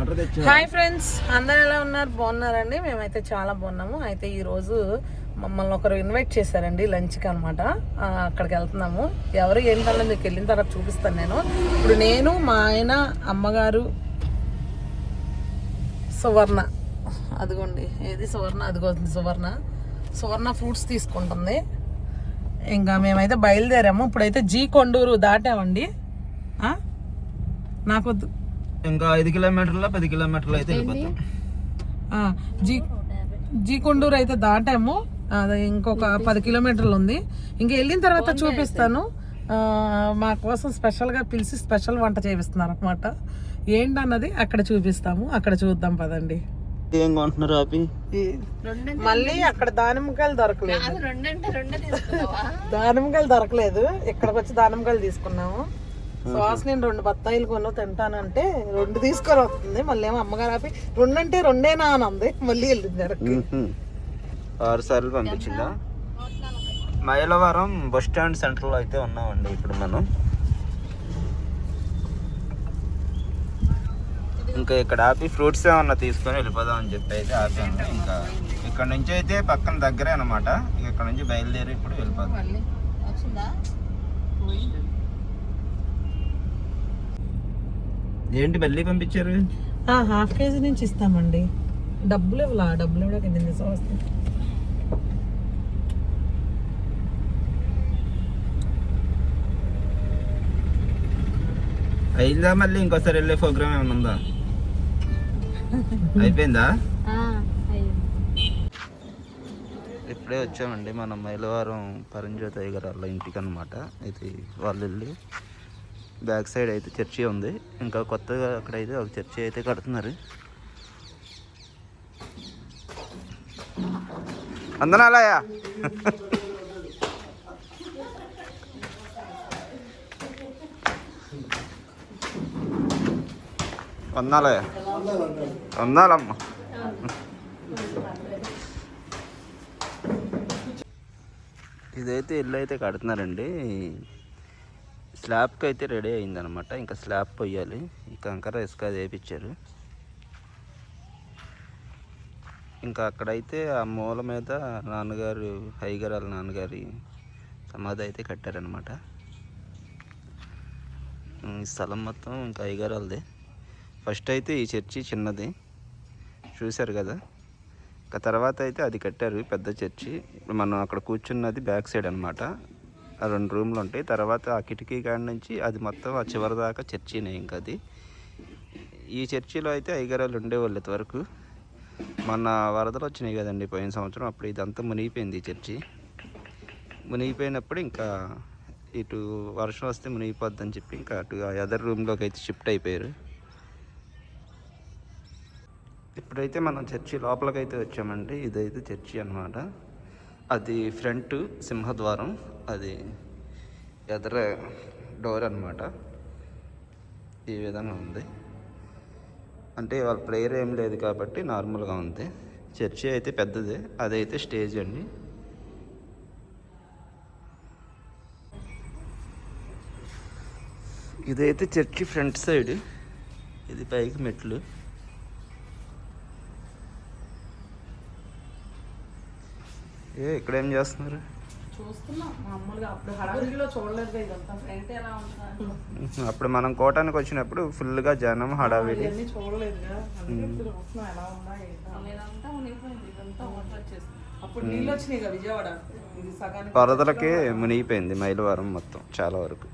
Hi friends అందరు ఎలా ఉన్నారు? బాగున్నారండి? మేమైతే చాలా బాగున్నాము. అయితే ఈ రోజు మమ్మల్ని ఒకరు ఇన్వైట్ చేశారండి లంచ్కి అనమాట అక్కడికి వెళ్తున్నాము. ఎవరు ఏంటన్నా మీకు వెళ్ళిన తర్వాత చూపిస్తాను నేను. ఇప్పుడు నేను మా ఆయన అమ్మగారు సువర్ణ. అదిగోండి ఏది సువర్ణ? అదిగోండి సువర్ణ. సువర్ణ ఫ్రూట్స్ తీసుకుంటుంది. ఇంకా మేమైతే బయలుదేరాము. ఇప్పుడైతే జీ కొండూరు దాటామండి. నాకొద్దు. ఇంకా ఐదు కిలోమీటర్ల పది కిలోమీటర్లు అయితే వెళ్ళిపోతాం. ఆ, జీ జీ కొండూరు అయితే దాటాము. అది ఇంకొక పది కిలోమీటర్లు ఉంది. ఇంక వెళ్ళిన తర్వాత చూపిస్తాను. ఆ, మా కోసం స్పెషల్గా పిలిచి స్పెషల్ వంట చేపిస్తున్నారు అనమాట ఏంటన్నది అక్కడ చూపిస్తాము. అక్కడ చూద్దాం పదండి. ఏం కొంటున్నారు ఆపి? మళ్ళీ అక్కడ దానిమ్మకాయలు దొరకలేదు. దానిమ్మకాయలు దొరకలేదు. ఇక్కడికి వచ్చి దానిమ్మకాయలు తీసుకున్నాము. శ్వాస నేను రెండు బత్తాయిలు కొను తింటానంటే రెండు తీసుకొని వస్తుంది. మళ్ళీ ఏమో అమ్మగారు ఆపి రెండంటే రెండేనా అని అంది. మళ్ళీ వెళ్ళింది వెనక్కి. ఆరు సార్లు పంపించిందా? మైలవరం బస్ స్టాండ్ సెంటర్లో అయితే ఉన్నామండి ఇప్పుడు మనం. ఇంకా ఇక్కడ ఆపి ఫ్రూట్స్ ఏమన్నా తీసుకొని వెళ్ళిపోదాం అని చెప్పి అయితే ఆపాము. ఇంకా ఇక్కడ నుంచి అయితే పక్కన దగ్గరే అనమాట ఇక్కడ నుంచి బయలుదేరి ఇప్పుడు వెళ్ళిపోదాం వచ్చిందా ఏంటి మళ్ళీ పంపించారు? ఆ, హాఫ్ కేజీ నుంచి ఇస్తామండి. డబ్బులు ఇవ్వలా? డబ్బులు ఇవ్వడానికి ఎన్ని సంవత్సరం అయిందా మళ్ళీ ఇంకోసారి వెళ్ళే ప్రోగ్రామ్ ఏమైనా ఉందా? అయిపోయిందా? ఇప్పుడే వచ్చామండి. మనం మైలవరం పరంజ్యోతి అయ్యగారు వాళ్ళ ఇంటికి అనమాట ఇది వాళ్ళు వెళ్ళి బ్యాక్ సైడ్ అయితే చర్చి ఉంది. ఇంకా కొత్తగా అక్కడైతే ఒక చర్చి అయితే కడుతున్నారు. అందనాలయా వందాలయ్యా వందాలమ్మ ఇదైతే ఇల్లు అయితే కడుతున్నారండి. స్లాబ్కి అయితే రెడీ అయిందనమాట. ఇంకా స్లాబ్ పొయ్యాలి. ఈ కంకర ఇసుక అది వేయించారు ఇంకా అక్కడైతే ఆ మూల మీద నాన్నగారు హైగారు వాళ్ళ నాన్నగారి సమాధి అయితే కట్టారనమాట. ఈ స్థలం మొత్తం ఇంకా అయ్యగారు వాళ్ళదే ఫస్ట్ అయితే ఈ చర్చి చిన్నది. చూశారు కదా? ఇంకా తర్వాత అయితే అది కట్టారు పెద్ద చర్చి. ఇప్పుడు మనం అక్కడ కూర్చున్నది బ్యాక్ సైడ్ అనమాట రెండు రూమ్లు ఉంటాయి. తర్వాత ఆ కిటికీ కాడ నుంచి అది మొత్తం ఆ చివరి దాకా చర్చినే ఇంకా అది. ఈ చర్చిలో అయితే ఐగారాలు ఉండేవాళ్ళు ఇంతవరకు. మొన్న వరదలు వచ్చినాయి కదండి పోయిన సంవత్సరం. అప్పుడు ఇదంతా మునిగిపోయింది ఈ చర్చి. మునిగిపోయినప్పుడు ఇంకా ఇటు వర్షం వస్తే మునిగిపోద్దని చెప్పి ఇంకా అటు ఆ అదర్ రూమ్లోకి అయితే షిఫ్ట్ అయిపోయారు. ఇప్పుడైతే మనం చర్చి లోపలికైతే వచ్చామండి. ఇదైతే చర్చి అన్నమాట. అది ఫ్రంట్ సింహద్వారం అది ఎదర డోర్ అన్నమాట. ఈ విధంగా ఉంది. అంటే వాళ్ళ ప్రేయర్ ఏం లేదు కాబట్టి నార్మల్గా ఉంది. చర్చి అయితే పెద్దదే అదైతే స్టేజ్ అండి. ఇదైతే చర్చి ఫ్రంట్ సైడ్ ఇది పైకి మెట్లు. ఏ ఇక్కడ ఏం చేస్తున్నారు? చూస్తున్నాం మామూలుగా అప్పుడు మనం కోటానికి వచ్చినప్పుడు ఫుల్గా జనం హడావిడి. వరదలకే మునిగిపోయింది మైలవరం మొత్తం చాలా వరకు.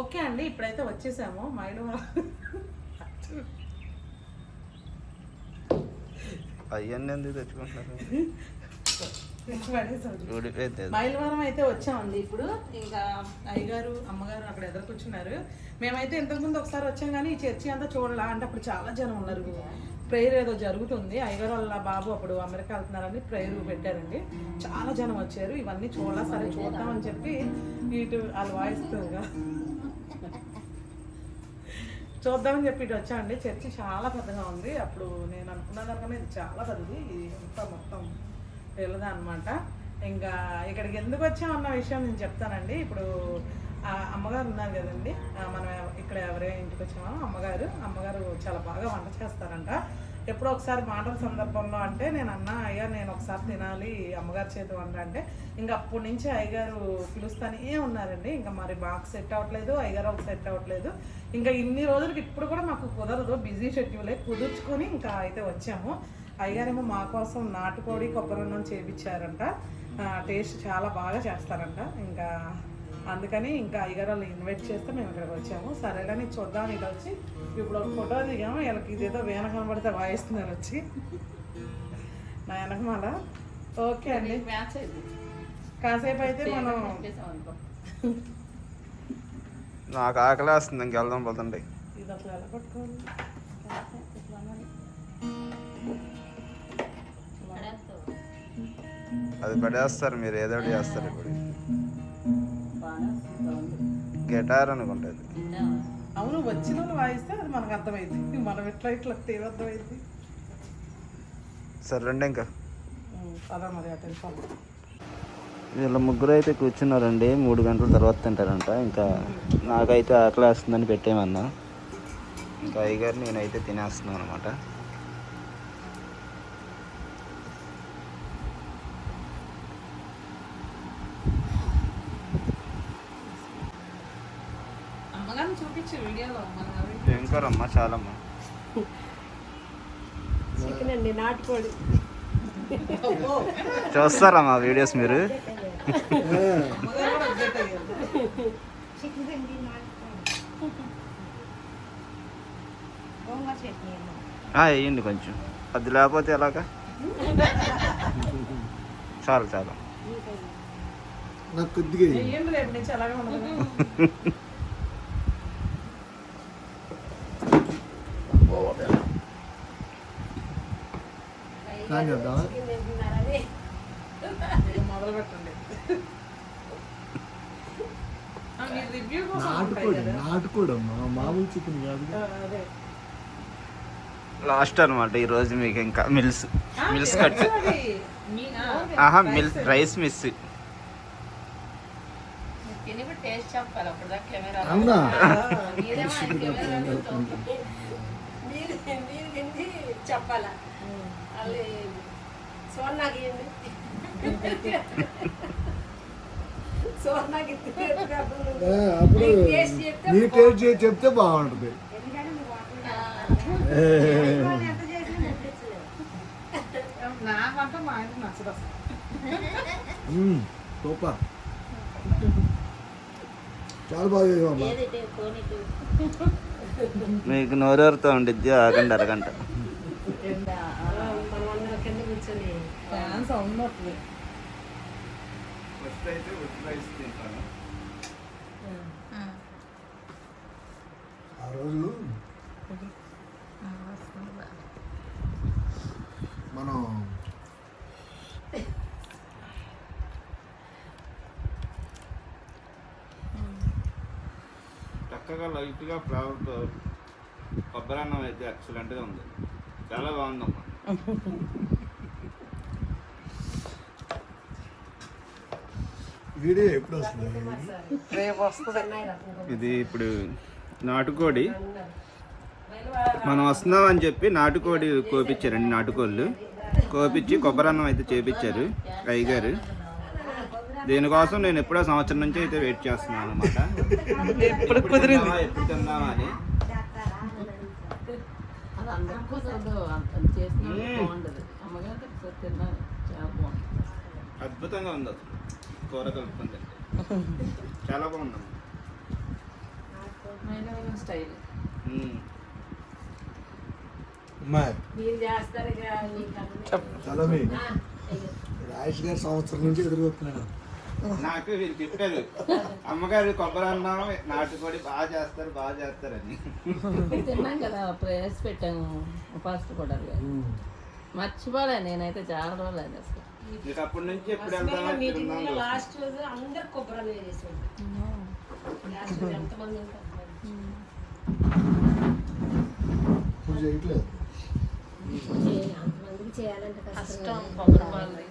ఓకే అండి ఇప్పుడైతే వచ్చేసాము. మైలు అవన్నీ ఎందుకు తెచ్చుకుంటున్నారు. మైలవరం అయితే వచ్చామండి ఇప్పుడు. ఇంకా అయ్యగారు అమ్మగారు అక్కడ ఎదురు కూర్చున్నారు. మేమైతే ఇంతకుముందు ఒకసారి వచ్చాం కానీ ఈ చర్చి అంతా చూడాల. అంటే అప్పుడు చాలా జనం ఉన్నారు. ప్రేయర్ ఏదో జరుగుతుంది. అయ్యగారు వాళ్ళ బాబు అప్పుడు అమెరికా వెళ్తున్నారని ప్రేయర్ పెట్టారండి. చాలా జనం వచ్చారు. ఇవన్నీ చూడాల. సరే చూద్దామని చెప్పి ఇటు వాళ్ళు వాయిస్తుందిగా చూద్దామని చెప్పి ఇటు వచ్చామండి చర్చి చాలా పెద్దగా ఉంది. అప్పుడు నేను అనుకున్న దానికన్నా ఇది చాలా పెద్దది. ఇది మొత్తం వెళ్ళదా అనమాట ఇంకా ఇక్కడికి ఎందుకు వచ్చామన్న విషయం నేను చెప్తానండి. ఇప్పుడు అమ్మగారు ఉన్నారు కదండి. మనం ఇక్కడ ఎవరే ఇంటికి వచ్చామో అమ్మగారు. అమ్మగారు చాలా బాగా వంట చేస్తారంట. ఎప్పుడో ఒకసారి మాటల సందర్భంలో అంటే నేను అన్నా అయ్యా నేను ఒకసారి తినాలి అమ్మగారి చేతి వంట అంటే ఇంకా అప్పటి నుంచి అయ్యగారు పిలుస్తానే ఉన్నారండి. ఇంకా మరి బాగా సెట్ అవ్వట్లేదు అయ్యగారు ఒక సెట్ అవ్వట్లేదు. ఇంకా ఇన్ని రోజులకి ఇప్పుడు కూడా మాకు కుదరదు బిజీ షెడ్యూలే. కుదుర్చుకొని ఇంకా అయితే వచ్చాము. అయ్యగారేమో మా కోసం నాటుకోడి కొబ్బరి అన్నం చేపించారంట టేస్ట్ చాలా బాగా చేస్తారంట. ఇంకా అందుకని ఇంకా అయ్యగారు వాళ్ళు ఇన్వైట్ చేస్తే మేము ఇక్కడికి వచ్చాము. సరేలని చూద్దామని వచ్చి ఇప్పుడు ఒక ఫోటో దిగాము. వీళ్ళకి ఇదేదో వేన కనబడితే వాయిస్తున్నారు వచ్చి. నా వెనకమాల. ఓకే అండి. మ్యాచ్ అయింది. కాసేపు అయితే మనం నాకు ఆకలి వస్తుంది ఇంకెళ్దాం పోతండి ఇది అసలు ఎలా పట్టుకోవాలి. అది పడేస్తారు మీరు ఏదో ఒకటి చేస్తారు ఇప్పుడు. గిటార్ అనుకుంటుంది? అవును వచ్చిన వాళ్ళు వాయిస్తే అది మనకు అర్థమైంది మనం ఎట్లా ఇట్లా తీరర్థమైంది సరే రండి ఇంకా. వీళ్ళ ముగ్గురు అయితే కూర్చున్నారండి. మూడు గంటల తర్వాత తింటారంట. ఇంకా నాకైతే ఆకలి వేస్తుందని పెట్టేమన్నా ఇంకా అయ్యగారు నేనైతే తినేస్తున్నాను అనమాట అమ్మగారిని చూపించు వీడియోలో మన ఆవిడ. ఏం కూరమ్మా చాలమ్మా. చికెన్ అండి నాటుకోడి చూస్తారా మా వీడియోస్ మీరు? వేయండి కొంచెం. అది లేకపోతే ఎలాగా? చాలు చాలు. నాకు కొద్దిగా వెయ్యండి రేపు నుంచి అలాగే ఉండదు కానీ వద్దామా చికెన్ తింటున్నారని ఇక మొదలు పెట్టండి ఆ, మీరు రివ్యూ ఉంటాయి నాటుకోడి నాటుకోడి అమ్మా మామూలు చికెన్ కాదు లాస్ట్ అనమాట ఈరోజు మీకు ఇంకా మిల్స్ మిల్స్ కట్. ఆహా మిల్ రైస్ మిస్. అవునా? చెప్పాలా? అప్పుడు. చెప్తే నీ టేస్ట్ చేసి చెప్తే బాగుంటుంది. నా వంట మా నచ్చదు సూపర్. చాలా బాగా మీకు నోరెవరితో ఉండిద్ది ఆగండి అరగంట మనం అందరం కింద కూర్చొని ఫ్యాన్ సౌండ్ వస్తుంది. ఆ రోజు మనం చక్కగా లైట్గా ఫ్లేవర్తో కొబ్బరి అన్నం అయితే ఎక్సలెంట్గా ఉంది. చాలా బాగుందమ్మా. వీడియో ఎప్పుడు వస్తుంది? రేపు వస్తుంది. ఇది ఇప్పుడు నాటుకోడి. మనం వస్తున్నాం అని చెప్పి నాటుకోడి కోపించారండి నాటుకోళ్ళు. కోపించి కొబ్బరి అన్నం అయితే చేపించారు అయ్యగారు. దీనికోసం నేను ఎప్పుడో సంవత్సరం నుంచి అయితే వెయిట్ చేస్తున్నాను అనమాట ఎప్పుడు కుదిరింది? ఎప్పుడు తిందామా అని. అది అందరం కుదరదు అంత చేసిన బాగుండదు. అమ్మగారు ఒకసారి తిన్నాను చాలా బాగుంది అద్భుతంగా ఉంది అసలు. కూర కలుపుకుంటే. చాలా బాగుందమ్మా. మైనా స్టైల్. రాజేష్ గారు సంవత్సరం నుంచి ఎదురుకొస్తున్నాను నాకు వీళ్ళు చెప్పారు అమ్మగారు కొబ్బరి అన్నం నాటుకోడి బాగా చేస్తారు బాగా చేస్తారని. తిన్నాం కదా ప్రేస్ పెట్టాము ఫాస్ట్ కూడా మర్చిపోలే నేనైతే చాలా రోజులు అసలు. నీకు అప్పటి నుంచి ఎప్పుడు లాస్ట్ రోజు అందరు కొబ్బరి నీళ్ళు లాస్ట్ రోజు ఎంతమంది ఇప్పుడు చేయట్లేదు. అంతమందికి చేయాలంటే కష్టం. కొబ్బరి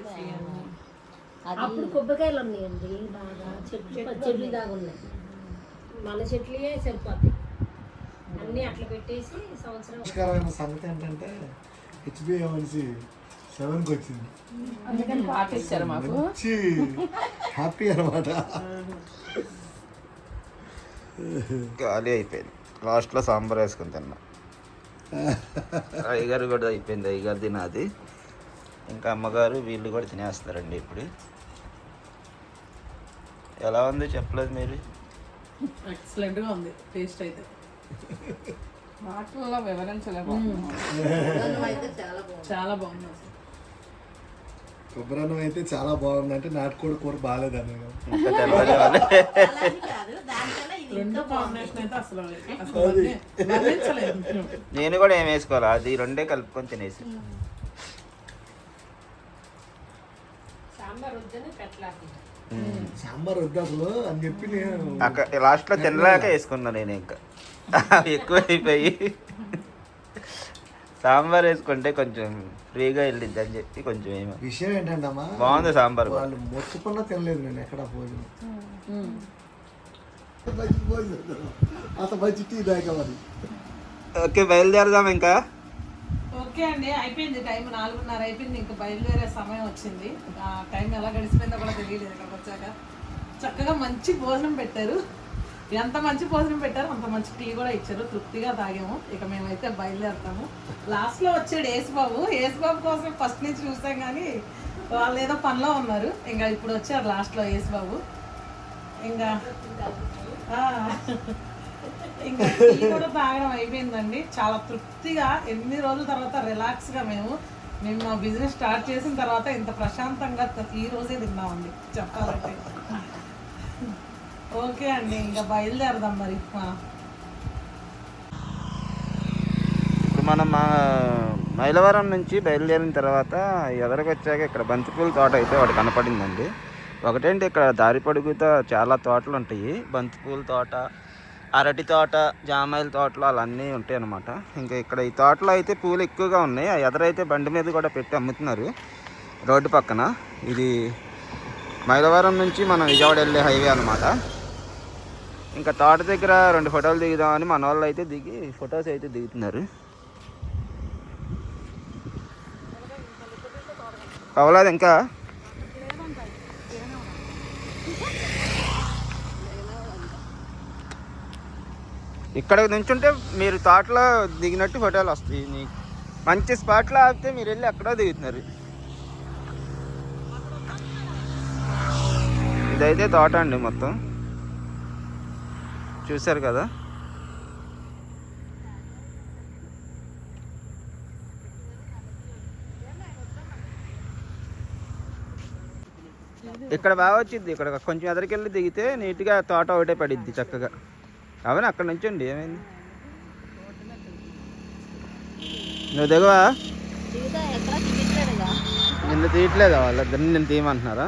అప్పుడు కొబ్బరికాయలు ఉన్నాయండి బాగా. చెట్లు చెట్లు దాకా ఉన్నాయి. మన చెట్లే సరిపోతాయి. అన్నీ అట్లా పెట్టేసి సంవత్సరం సంగతి ఏంటంటే మనిషి సెవెన్కి వచ్చింది అందుకని పాట ఇచ్చారు మాకు. మంచి హ్యాపీ అనమాట ఖాళీ అయిపోయింది. లాస్ట్లో సాంబార్ వేసుకుని తిన్నా. అయ్యగారు కూడా అయిపోయింది. అయ్యగారు తినాది ఇంకా అమ్మగారు వీళ్ళు కూడా తినేస్తారండి ఇప్పుడు. ఎలా ఉంది చెప్పలేదు మీరు? ఎక్సలెంట్గా ఉంది. టేస్ట్ అయితే. మాటల్లో వివరించలేము చాలా బాగుంది. అయితే చాలా బాగుంది అంటే నాటుకోడి కూర బాగాలేదని నేను. కూడా ఏం వేసుకోవాలి? అది రెండే కలుపుకొని తినేసి. సాంబార్ వద్దని పెట్టలాకి సాంబార్ వద్దు అసలు అని చెప్పి నేను అక్కడ లాస్ట్లో తినలేక వేసుకున్నా నేను ఇంకా. ఎక్కువ అయిపోయి సాంబార్ వేసుకుంటే కొంచెం ఫ్రీగా వెళ్ళిద్ది అని చెప్పి కొంచెం ఏమో. విషయం ఏంటంటే అమ్మా బాగుంది సాంబార్. వాళ్ళు మొత్తుకున్నా తినలేదు నేను ఎక్కడ భోజనం అంత మంచి టీ దాకా మరి. ఓకే బయలుదేరదాం ఇంకా. ఓకే అండి అయిపోయింది టైం నాలుగున్నర అయిపోయింది ఇంకా బయలుదేరే సమయం వచ్చింది. ఆ టైం ఎలా గడిచిపోయిందో కూడా తెలియలేదు ఇక్కడికి వచ్చాక. చక్కగా మంచి భోజనం పెట్టారు. ఎంత మంచి భోజనం పెట్టారు అంత మంచి టీ కూడా ఇచ్చారు. తృప్తిగా తాగాము. ఇక మేమైతే బయలుదేరుతాము. లాస్ట్లో వచ్చాడు యేసుబాబు. యేసుబాబు కోసం ఫస్ట్ నుంచి చూసాం కానీ వాళ్ళు ఏదో పనిలో ఉన్నారు. ఇంకా ఇప్పుడు వచ్చారు లాస్ట్లో యేసుబాబు. ఇంకా ఇంకా టీ కూడా తాగడం అయిపోయిందండి. చాలా తృప్తిగా ఎన్ని రోజుల తర్వాత రిలాక్స్గా మేము మేము మా బిజినెస్ స్టార్ట్ చేసిన తర్వాత ఇంత ప్రశాంతంగా ఈ రోజే తిన్నామండి. చెప్పాలంటే. ఓకే అండి ఇంకా బయలుదేరదాం మరి. మనం ఇప్పుడు మనం మా మైలవరం నుంచి బయలుదేరిన తర్వాత ఎదరికి వచ్చాక ఇక్కడ బంతిపూల తోట అయితే ఒకటి కనపడిందండి. ఒకటేంటి ఇక్కడ దారి పొడుగుతో చాలా తోటలు ఉంటాయి. బంతిపూల తోట అరటి తోట జామాయిల తోటలు అలా అన్నీ ఉంటాయి అన్నమాట. ఇంకా ఇక్కడ ఈ తోటలో అయితే పూలు ఎక్కువగా ఉన్నాయి. ఆ ఎదరైతే బండి మీద కూడా పెట్టి అమ్ముతున్నారు రోడ్డు పక్కన. ఇది మైలవరం నుంచి మనం విజయవాడ వెళ్ళే హైవే అనమాట ఇంకా తోట దగ్గర రెండు ఫోటోలు దిగుదామని మన వాళ్ళు అయితే దిగి ఫొటోస్ అయితే దిగుతున్నారు. అవ్వలేదు ఇంకా? ఇక్కడ నుంచుంటే మీరు తోటలో దిగినట్టు ఫోటోలు వస్తాయి. నీకు మంచి స్పాట్లో ఆపితే మీరు వెళ్ళి అక్కడ దిగుతున్నారు. ఇదైతే తోట అండి మొత్తం. చూశారు కదా? ఇక్కడ బాగా వచ్చింది. ఇక్కడ కొంచెం ఎదరికెళ్ళి దిగితే నీట్గా తోట ఒకటే పడిద్ది చక్కగా. అవును? అక్కడ నుంచి అండి. ఏమైంది? నువ్వు దిగవా? నిన్ను తీయట్లేదా వాళ్ళిద్దరిని? నేను తీయమంటున్నారా?